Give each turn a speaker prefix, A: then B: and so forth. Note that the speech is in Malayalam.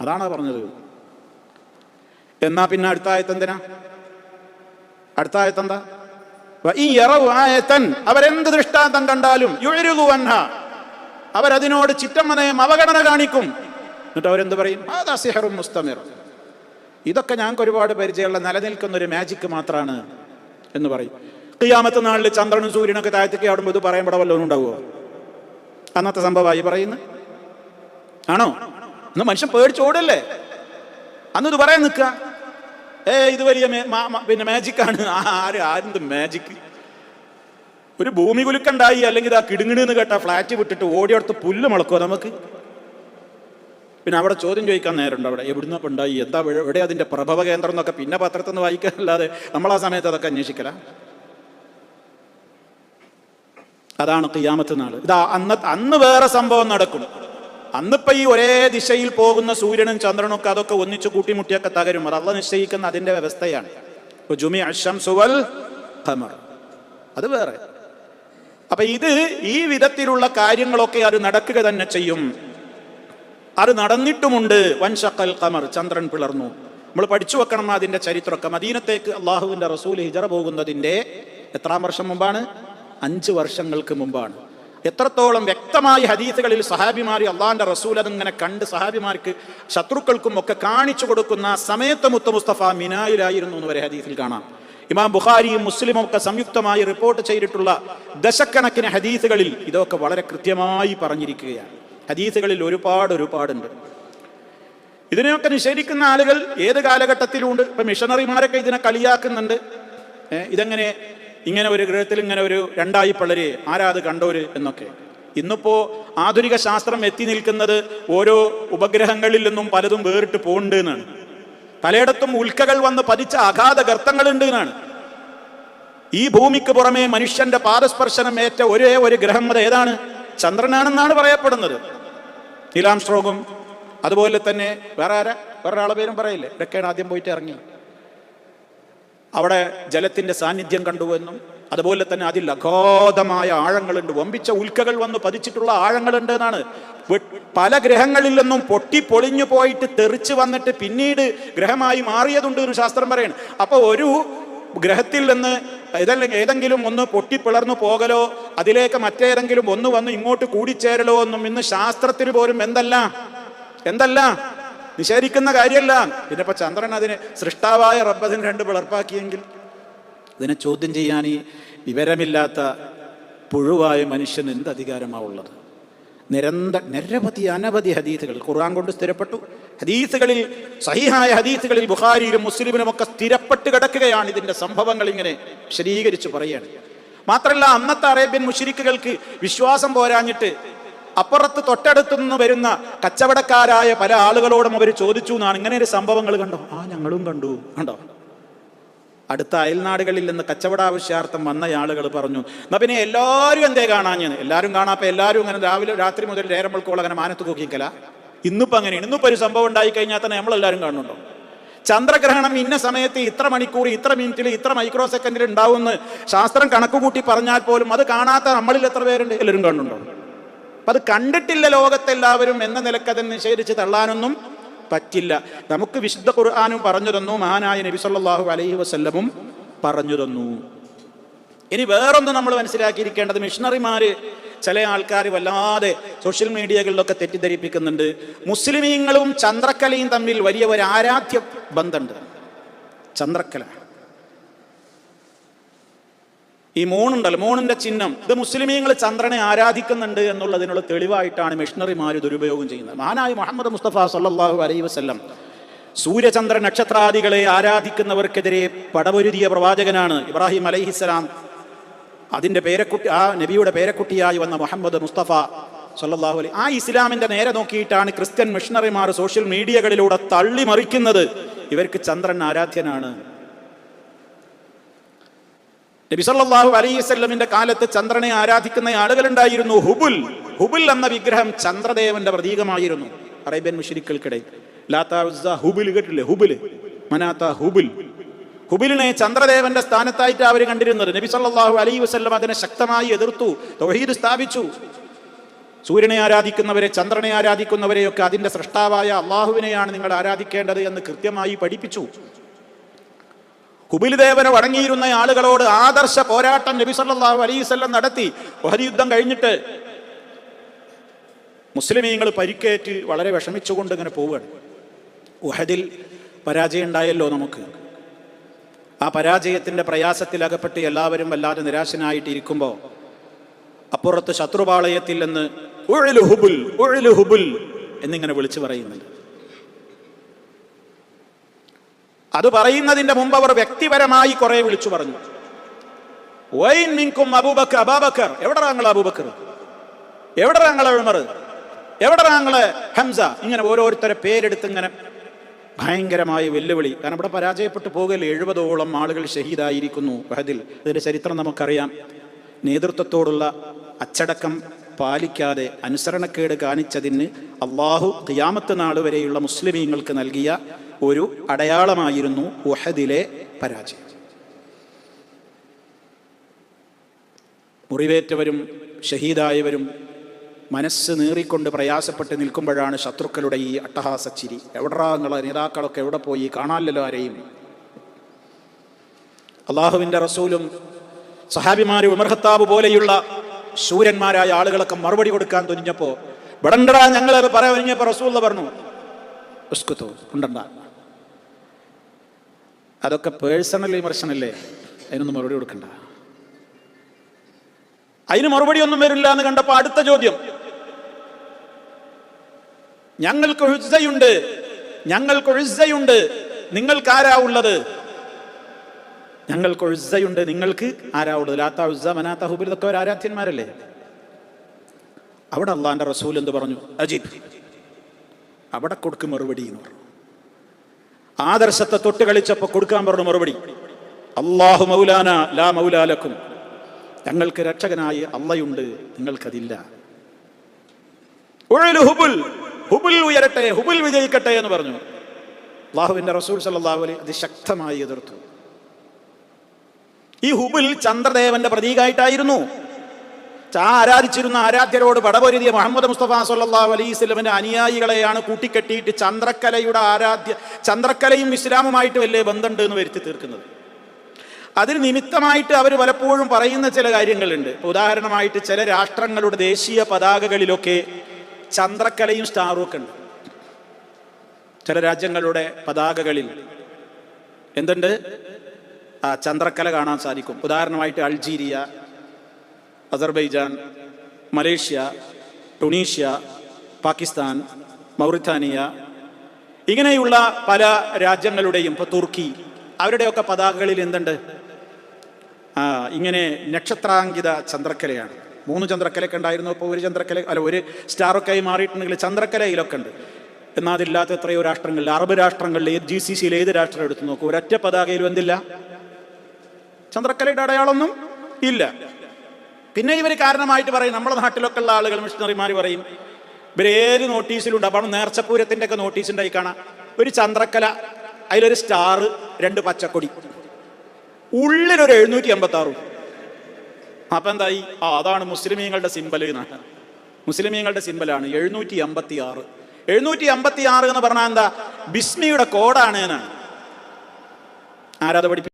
A: അതാണ് പറഞ്ഞത്? എന്നാ പിന്നെ അടുത്ത ആയത്ത് എന്തിനാ അടുത്ത ആയത്തൻ അവരെന്ത് ദൃഷ്ടാന്തം കണ്ടാലും അവരതിനോട് ചിറ്റമ്മനയം അവഗണന കാണിക്കും. എന്നിട്ട് അവരെന്ത് പറയും? മുസ്തമിർ. ഇതൊക്കെ ഞങ്ങൾക്ക് ഒരുപാട് പരിചയമുള്ള നിലനിൽക്കുന്ന ഒരു മാജിക്ക് മാത്രമാണ് എന്ന് പറയും. കിയാമത്ത് നാളിൽ ചന്ദ്രനും സൂര്യനൊക്കെ താഴ്ത്തിക്ക് ആടുമ്പോൾ ഇത് പറയാൻ ഇവിടെ വല്ലതും ഉണ്ടാവുമോ അന്നത്തെ സംഭവമായി പറയുന്നു ആണോ? ഇന്ന് മനുഷ്യൻ പേടിച്ചോടല്ലേ അന്ന് ഇത് പറയാൻ നിൽക്കുക. ഏ ഇത് വലിയ പിന്നെ മാജിക് ആണ്. ആര് ആരെന്ത് മാജിക് ഒരു ഭൂമി കുലുക്കണ്ടായി അല്ലെങ്കിൽ ആ കിടുങ്ങിണെന്ന് കേട്ടാ ഫ്ലാറ്റ് വിട്ടിട്ട് ഓടിയടുത്ത് പുല്ല് മുളക്കുമോ നമുക്ക്? പിന്നെ അവിടെ ചോദ്യം ചോദിക്കാൻ നേരമുണ്ട് അവിടെ. എവിടുന്ന ഉണ്ടായി? എന്താ എവിടെ- എവിടെ അതിന്റെ പ്രഭവ കേന്ദ്രം എന്നൊക്കെ പിന്നെ പത്രത്തിൽ നിന്ന് വായിക്കാനല്ലാതെ നമ്മൾ ആ സമയത്ത് അതൊക്കെ അന്വേഷിക്കല? അതാണ് കിയാമത്ത് നാൾ. ഇതാ അന്ന് അന്ന് വേറെ സംഭവം നടക്കും. അന്നിപ്പോ ഈ ഒരേ ദിശയിൽ പോകുന്ന സൂര്യനും ചന്ദ്രനും ഒക്കെ അതൊക്കെ ഒന്നിച്ചു കൂട്ടിമുട്ടിയൊക്കെ തകരും. അത് അള്ള നിശ്ചയിക്കുന്ന അതിന്റെ വ്യവസ്ഥയാണ്. ഖമർ. അത് വേറെ. അപ്പൊ ഇത് ഈ വിധത്തിലുള്ള കാര്യങ്ങളൊക്കെ അത് നടക്കുക തന്നെ ചെയ്യും. അത് നടന്നിട്ടുമുണ്ട്. വൻഷക്കൽ ഖമർ ചന്ദ്രൻ പിളർന്നു. നമ്മൾ പഠിച്ചു വെക്കണം അതിന്റെ ചരിത്രമൊക്കെ. മദീനത്തേക്ക് അള്ളാഹുവിന്റെ റസൂൽ ഹിജറ പോകുന്നതിന്റെ എത്രാം വർഷം മുമ്പാണ്? അഞ്ച് വർഷങ്ങൾക്ക് മുമ്പാണ്. എത്രത്തോളം വ്യക്തമായി ഹദീസുകളിൽ സഹാബിമാരി അള്ളാന്റെ റസൂൽ അതിങ്ങനെ കണ്ട് സഹാബിമാർക്ക് ശത്രുക്കൾക്കും ഒക്കെ കാണിച്ചു കൊടുക്കുന്ന സമയത്ത് മുത്ത മുസ്തഫ മിനായിലായിരുന്നു എന്ന് വരെ ഹദീസിൽ കാണാം. ഇമാം ബുഖാരിയും മുസ്ലിമും ഒക്കെ സംയുക്തമായി റിപ്പോർട്ട് ചെയ്തിട്ടുള്ള ദശക്കണക്കിന് ഹദീസുകളിൽ ഇതൊക്കെ വളരെ കൃത്യമായി പറഞ്ഞിരിക്കുകയാണ്. ഹദീസുകളിൽ ഒരുപാട് ഒരുപാടുണ്ട് ഇതിനെയൊക്കെ നിഷേധിക്കുന്ന ആളുകൾ ഏത് കാലഘട്ടത്തിലുണ്ട്? ഇപ്പൊ മിഷണറിമാരൊക്കെ ഇതിനെ കളിയാക്കുന്നുണ്ട്. ഇതെങ്ങനെ ഇങ്ങനെ ഒരു ഗ്രഹത്തിൽ ഇങ്ങനെ ഒരു രണ്ടായി പളര് ആരാ അത് കണ്ടോര് എന്നൊക്കെ. ഇന്നിപ്പോ ആധുനിക ശാസ്ത്രം എത്തി നിൽക്കുന്നത് ഓരോ ഉപഗ്രഹങ്ങളിൽ നിന്നും പലതും വേറിട്ട് പോകുന്നുണ്ട് എന്നാണ്. പലയിടത്തും ഉൽക്കകൾ വന്ന് പതിച്ച അഗാധ ഗർത്തങ്ങളുണ്ട് എന്നാണ്. ഈ ഭൂമിക്ക് പുറമെ മനുഷ്യന്റെ പാദസ്പർശനം ഏറ്റ ഒരേ ഒരു ഗ്രഹം അത് ഏതാണ്? ചന്ദ്രനാണെന്നാണ് പറയപ്പെടുന്നത്. നീലാംസ്ട്രോങ്ങും അതുപോലെ തന്നെ വേറെ ആരാ? വേറൊരാളെ പേരും പറയില്ലേ? ഇതൊക്കെയാണ് ആദ്യം പോയിട്ട് ഇറങ്ങി അവിടെ ജലത്തിന്റെ സാന്നിധ്യം കണ്ടുവെന്നും അതുപോലെ തന്നെ അതിൽ അഗാധമായ ആഴങ്ങളുണ്ട്. വമ്പിച്ച ഉൽക്കകൾ വന്ന് പതിച്ചിട്ടുള്ള ആഴങ്ങളുണ്ട് എന്നാണ്. പല ഗ്രഹങ്ങളിൽ നിന്നും പൊട്ടി പൊളിഞ്ഞു പോയിട്ട് തെറിച്ച് വന്നിട്ട് പിന്നീട് ഗ്രഹമായി മാറിയതുണ്ട് ഒരു ശാസ്ത്രം പറയാണ്. അപ്പൊ ഒരു ഗ്രഹത്തിൽ നിന്ന് ഇതല്ലെങ്കിൽ ഏതെങ്കിലും ഒന്ന് പൊട്ടിപ്പിളർന്നു പോകലോ അതിലേക്ക് മറ്റേതെങ്കിലും ഒന്ന് വന്ന് ഇങ്ങോട്ട് കൂടിച്ചേരലോ ഒന്നും ഇന്ന് ശാസ്ത്രത്തിന് പോലും എന്തല്ല? എന്തല്ല? നിഷേധിക്കുന്ന കാര്യമല്ല. പിന്നെ ഇപ്പൊ ചന്ദ്രൻ അതിന് സൃഷ്ടാവായ റബ്ബതിന് രണ്ട് പിളർപ്പാക്കിയെങ്കിൽ ഇതിനെ ചോദ്യം ചെയ്യാൻ ഈ വിവരമില്ലാത്ത പുഴുവായ മനുഷ്യന് എന്ത് അധികാരമാവുള്ളത് നിരന്തര നിരവധി അനവധി ഹദീസുകൾ. ഖുർആൻ കൊണ്ട് സ്ഥിരപ്പെട്ടു. ഹദീസുകളിൽ സഹിഹായ ഹദീസുകളിൽ ബുഹാരിയിലും മുസ്ലിമിലും ഒക്കെ സ്ഥിരപ്പെട്ട് കിടക്കുകയാണ് ഇതിന്റെ സംഭവങ്ങൾ ഇങ്ങനെ വിശദീകരിച്ച് പറയുകയാണ്. മാത്രമല്ല അന്നത്തെ അറേബ്യൻ മുഷിരിക്കുകൾക്ക് വിശ്വാസം പോരാഞ്ഞിട്ട് അപ്പുറത്ത് തൊട്ടടുത്തു നിന്ന് വരുന്ന കച്ചവടക്കാരായ പല ആളുകളോടും അവർ ചോദിച്ചു എന്നാണ്. ഇങ്ങനെ ഒരു സംഭവങ്ങൾ കണ്ടോ? ആ ഞങ്ങളും കണ്ടു. കണ്ടോ? അടുത്ത അയൽനാടുകളിൽ നിന്ന് കച്ചവട ആവശ്യാർത്ഥം വന്ന ആളുകൾ പറഞ്ഞു എന്നാ പിന്നെ എല്ലാവരും എന്തേ കാണാഞ്ഞത് എല്ലാവരും കാണാപ്പ എല്ലാവരും അങ്ങനെ രാവിലെ രാത്രി മുതൽ നേരമ്പൾക്കോളം അങ്ങനെ മാനത്ത് നോക്കിക്കല ഇന്നിപ്പോ അങ്ങനെയാണ്. ഇന്നിപ്പോ ഒരു സംഭവം ഉണ്ടായി കഴിഞ്ഞാൽ തന്നെ നമ്മളെല്ലാവരും കാണുന്നുണ്ടോ? ചന്ദ്രഗ്രഹണം ഇന്ന സമയത്ത് ഇത്ര മണിക്കൂർ ഇത്ര മിനിറ്റിൽ ഇത്ര മൈക്രോ സെക്കൻഡിൽ ഉണ്ടാവുമെന്ന് ശാസ്ത്രം കണക്കുകൂട്ടി പറഞ്ഞാൽ പോലും അത് കാണാത്ത നമ്മളിൽ എത്ര പേരുണ്ട്? എല്ലാവരും കാണുന്നുണ്ടോ? അപ്പൊ അത് കണ്ടിട്ടില്ല ലോകത്തെല്ലാവരും എന്ന നിലയ്ക്ക് അതിനെ നിഷേധിച്ച് തള്ളാനൊന്നും പറ്റില്ല. നമുക്ക് വിശുദ്ധ ഖുർആാനും പറഞ്ഞു തന്നു മഹാനായ നബി സല്ലല്ലാഹു അലൈഹി വസ്ല്ലമും പറഞ്ഞു തന്നു. ഇനി വേറൊന്ന് നമ്മൾ മനസ്സിലാക്കിയിരിക്കേണ്ടത് മിഷണറിമാര് ചില ആൾക്കാർ വല്ലാതെ സോഷ്യൽ മീഡിയകളിലൊക്കെ തെറ്റിദ്ധരിപ്പിക്കുന്നുണ്ട്. മുസ്ലിമീങ്ങളും ചന്ദ്രക്കലയും തമ്മിൽ വലിയ ഒരു ആരാധ്യ ബന്ധമുണ്ട്. ചന്ദ്രക്കല. ഈ മൂണുണ്ടല്ലോ മൂണിന്റെ ചിഹ്നം. ഇത് മുസ്ലിമീങ്ങൾ ചന്ദ്രനെ ആരാധിക്കുന്നുണ്ട് എന്നുള്ളതിനുള്ള തെളിവായിട്ടാണ് മിഷണറിമാർ ദുരുപയോഗം ചെയ്യുന്നത്. മഹാനായ മുഹമ്മദ് മുസ്തഫ സല്ലല്ലാഹു അലൈ വസല്ലം സൂര്യചന്ദ്ര നക്ഷത്രാദികളെ ആരാധിക്കുന്നവർക്കെതിരെ പടവൊരുതിയ പ്രവാചകനാണ് ഇബ്രാഹിം അലൈഹിസ്സലാം അതിന്റെ പേരക്കുട്ടി ആ നബിയുടെ പേരക്കുട്ടിയായി വന്ന മുഹമ്മദ് മുസ്തഫ സല്ലാഹു അലൈ ആ ഇസ്ലാമിന്റെ നേരെ നോക്കിയിട്ടാണ് ക്രിസ്ത്യൻ മിഷണറിമാർ സോഷ്യൽ മീഡിയകളിലൂടെ തള്ളി മറിക്കുന്നത് ഇവർക്ക് ചന്ദ്രൻ ആരാധ്യനാണ്. നബി സല്ലല്ലാഹു അലൈഹി വസല്ലമിന്റെ കാലത്ത് ചന്ദ്രനെ ആരാധിക്കുന്ന ആളുകളുണ്ടായിരുന്നു ഹുബുൽ. ഹുബുൽ എന്ന വിഗ്രഹം ചന്ദ്രദേവന്റെ പ്രതീകമായിരുന്നു. അറേബ്യൻ മുഷിരിക്കൽക്കിടെ ലാത്ത ഹുബുൽ കേട്ടില്ലേ ഹുബുൽ. മനാത്ത ഹുബുൽ. ഹുബിലിനെ ചന്ദ്രദേവന്റെ സ്ഥാനത്തായിട്ട് അവർ കണ്ടിരുന്നത്. നബി സല്ലാഹു അലൈഹി വസ്ലം അതിനെ ശക്തമായി എതിർത്തു തൗഹീദ് സ്ഥാപിച്ചു. സൂര്യനെ ആരാധിക്കുന്നവരെ ചന്ദ്രനെ ആരാധിക്കുന്നവരെയൊക്കെ അതിന്റെ സൃഷ്ടാവായ അള്ളാഹുവിനെയാണ് നിങ്ങൾ ആരാധിക്കേണ്ടത് എന്ന് കൃത്യമായി പഠിപ്പിച്ചു. ഹുബിൽ വടങ്ങിയിരുന്ന ആളുകളോട് ആദർശ പോരാട്ടം നബി സല്ലല്ലാഹു അലൈഹി വസല്ലം നടത്തി. ഒഹദ് യുദ്ധം കഴിഞ്ഞിട്ട് മുസ്ലിമീങ്ങൾ പരിക്കേറ്റ് വളരെ വിഷമിച്ചുകൊണ്ട് ഇങ്ങനെ പോവുകയാണ്. ഉഹദിൽ പരാജയം ഉണ്ടായല്ലോ നമുക്ക്. ആ പരാജയത്തിന്റെ പ്രയാസത്തിലകപ്പെട്ട് എല്ലാവരും വല്ലാതെ നിരാശനായിട്ടിരിക്കുമ്പോൾ അപ്പുറത്ത് ശത്രുപാളയത്തിൽ നിന്ന് ഉഴലു ഹുബുൽ ഉഴലു ഹുബുൽ എന്നിങ്ങനെ വിളിച്ചു പറയുന്നുണ്ട്. അത് പറയുന്നതിന്റെ മുമ്പ് അവർ വ്യക്തിപരമായി കുറെ വിളിച്ചു പറഞ്ഞു. വൈൻ മിങ്കും അബൂബക്കർ അബാബക്കർ. എവിടെ താങ്കളെ അബൂബക്കർ? എവിടെ താങ്കളെ ഉമർ? എവിടെ താങ്കളെ ഹംസ? ഇങ്ങനെ ഓരോരുത്തരെ പേരെടുത്ത് ഇങ്ങനെ ഭയങ്കരമായ വെല്ലുവിളി. കാരണം ഇവിടെ പരാജയപ്പെട്ടു പോകല്ലേ എഴുപതോളം ആളുകൾ ഷഹീദായിരിക്കുന്നു ബഹദിൽ. ഇതിന്റെ ചരിത്രം നമുക്കറിയാം. നേതൃത്വത്തോടുള്ള അച്ചടക്കം പാലിക്കാതെ അനുസരണക്കേട് കാണിച്ചതിന് അള്ളാഹു ഖിയാമത്ത് നാൾ വരെയുള്ള മുസ്ലിമീങ്ങൾക്ക് നൽകിയ ഒരു അടയാളമായിരുന്നു ഉഹദിലെ പരാജയം. മുറിവേറ്റവരും ഷഹീദായവരും മനസ്സ് നീറിക്കൊണ്ട് പ്രയാസപ്പെട്ട് നിൽക്കുമ്പോഴാണ് ശത്രുക്കളുടെ ഈ അട്ടഹാസച്ചിരി എവിടാ നിങ്ങളെ നേതാക്കളൊക്കെ എവിടെ പോയി കാണാനല്ലോ ആരെയും. അള്ളാഹുവിന്റെ റസൂലും സഹാബിമാരും ഉമർഹത്താബ് പോലെയുള്ള ശൂരന്മാരായ ആളുകളൊക്കെ മറുപടി കൊടുക്കാൻ തുനിഞ്ഞപ്പോൾ വിടണ്ടടാ ഞങ്ങളത് പറയാൻ റസൂൽ പറഞ്ഞു. ഉണ്ടണ്ട. അതൊക്കെ പേഴ്സണൽ വിമർശനല്ലേ അതിനൊന്നും മറുപടി കൊടുക്കണ്ട. അതിന് മറുപടി ഒന്നും വരില്ല എന്ന് കണ്ടപ്പോൾ അടുത്ത ചോദ്യം. ഞങ്ങൾക്ക് ഹുസയുണ്ട് ഞങ്ങൾക്ക് ഉഴുസയുണ്ട് നിങ്ങൾക്ക് ആരാ ഉള്ളത്? ഞങ്ങൾക്ക് ഉഴുസയുണ്ട് നിങ്ങൾക്ക് ആരാ ഉള്ളത്? ലാത്ത ഉസ്സ മനാത്ത ഹുബിൽ ഇതൊക്കെ ഒരു ആരാധ്യന്മാരല്ലേ? അവിടെ അള്ളാന്റെ റസൂൽ എന്ത് പറഞ്ഞു? അജീബ്. അവിടെ കൊടുക്കും മറുപടി എന്ന് പറഞ്ഞു. ആദർശത്തെ തൊട്ട് കളിച്ചപ്പോൾ കൊടുക്കാൻ പറഞ്ഞു മറുപടി. അള്ളാഹു മൗലാന ലാ മൗലാലക്കും ഞങ്ങൾക്ക് രക്ഷകനായി അള്ളയുണ്ട് നിങ്ങൾക്കതില്ല. ഹുബുൽ ഹുബുൽ ഉയരട്ടെ ഹുബുൽ വിജയിക്കട്ടെ എന്ന് പറഞ്ഞു. അള്ളാഹുവിന്റെ റസൂൽ സല്ലല്ലാഹു അലൈഹി അത് ശക്തമായി എതിർത്തു. ഈ ഹുബുൽ ചന്ദ്രദേവന്റെ പ്രതീകമായിട്ടായിരുന്നു. ആരാധിച്ചിരുന്ന ആരാധ്യരോട് പടപൊരുതിയ മുഹമ്മദ് മുസ്തഫ സല്ലല്ലാഹു അലൈഹി സ്വലമിന്റെ അനുയായികളെയാണ് കൂട്ടിക്കെട്ടിയിട്ട് ചന്ദ്രക്കലയുടെ ആരാധ്യ ചന്ദ്രക്കലയും ഇസ്ലാമുമായിട്ട് വലിയ ബന്ധമുണ്ട് എന്ന് വരുത്തി തീർക്കുന്നത്. അതിന് നിമിത്തമായിട്ട് അവർ പലപ്പോഴും പറയുന്ന ചില കാര്യങ്ങളുണ്ട്. ഉദാഹരണമായിട്ട് ചില രാഷ്ട്രങ്ങളുടെ ദേശീയ പതാകകളിലൊക്കെ ചന്ദ്രക്കലയും സ്റ്റാറും ഒക്കെ ഉണ്ട്. ചില രാജ്യങ്ങളുടെ പതാകകളിൽ എന്തുണ്ട്? ആ ചന്ദ്രക്കല കാണാൻ സാധിക്കും. ഉദാഹരണമായിട്ട് Algeria Azerbaijan Malaysia Tunisia Pakistan Mauritania ഇങ്ങനെയുള്ള പല രാജ്യങ്ങളുടെയും ഇപ്പോൾ തുർക്കി അവരുടെയൊക്കെ പതാകകളിൽ എന്തുണ്ട്? ആ ഇങ്ങനെ നക്ഷത്രാങ്കിത ചന്ദ്രക്കലയാണ്. മൂന്ന് ചന്ദ്രക്കലയൊക്കെ ഉണ്ടായിരുന്നു ഇപ്പോൾ ഒരു ചന്ദ്രക്കല അല്ല ഒരു സ്റ്റാറൊക്കെ ആയി മാറിയിട്ടുണ്ടെങ്കിൽ ചന്ദ്രക്കലയിലൊക്കെ ഉണ്ട്. എന്നാൽ അതില്ലാത്ത എത്രയോ രാഷ്ട്രങ്ങളിൽ അറബ് രാഷ്ട്രങ്ങളിൽ ഏത് ജി സി സിയിൽ ഏത് രാഷ്ട്രം എടുത്തു നോക്കൂ ഒരൊറ്റ പതാകയിലും എന്തില്ല? ചന്ദ്രക്കലയുടെ അടയാളമൊന്നും ഇല്ല. പിന്നെ ഇവർ കാരണമായിട്ട് പറയും നമ്മുടെ നാട്ടിലൊക്കെ ഉള്ള ആളുകൾ മിഷണറിമാർ പറയും ഇവരേത് നോട്ടീസിലുണ്ട്? അപ്പോൾ നേർച്ചപ്പൂരത്തിന്റെ ഒക്കെ നോട്ടീസ് ഉണ്ടായി കാണാം. ഒരു ചന്ദ്രക്കല അതിലൊരു സ്റ്റാർ രണ്ട് പച്ചക്കൊടി. ഉള്ളിലൊരു എഴുന്നൂറ്റി അമ്പത്തി അപ്പം അപ്പൊ എന്തായി? ആ അതാണ് മുസ്ലിമീങ്ങളുടെ സിമ്പൽ എന്നാണ് മുസ്ലിമീങ്ങളുടെ സിമ്പലാണ് എഴുന്നൂറ്റി അമ്പത്തി ആറ് എഴുന്നൂറ്റി അമ്പത്തി ആറ് എന്ന് പറഞ്ഞാൽ എന്താ? ബിസ്മിയുടെ കോഡാണ് എന്നാണ്. ആരാധ പഠിപ്പി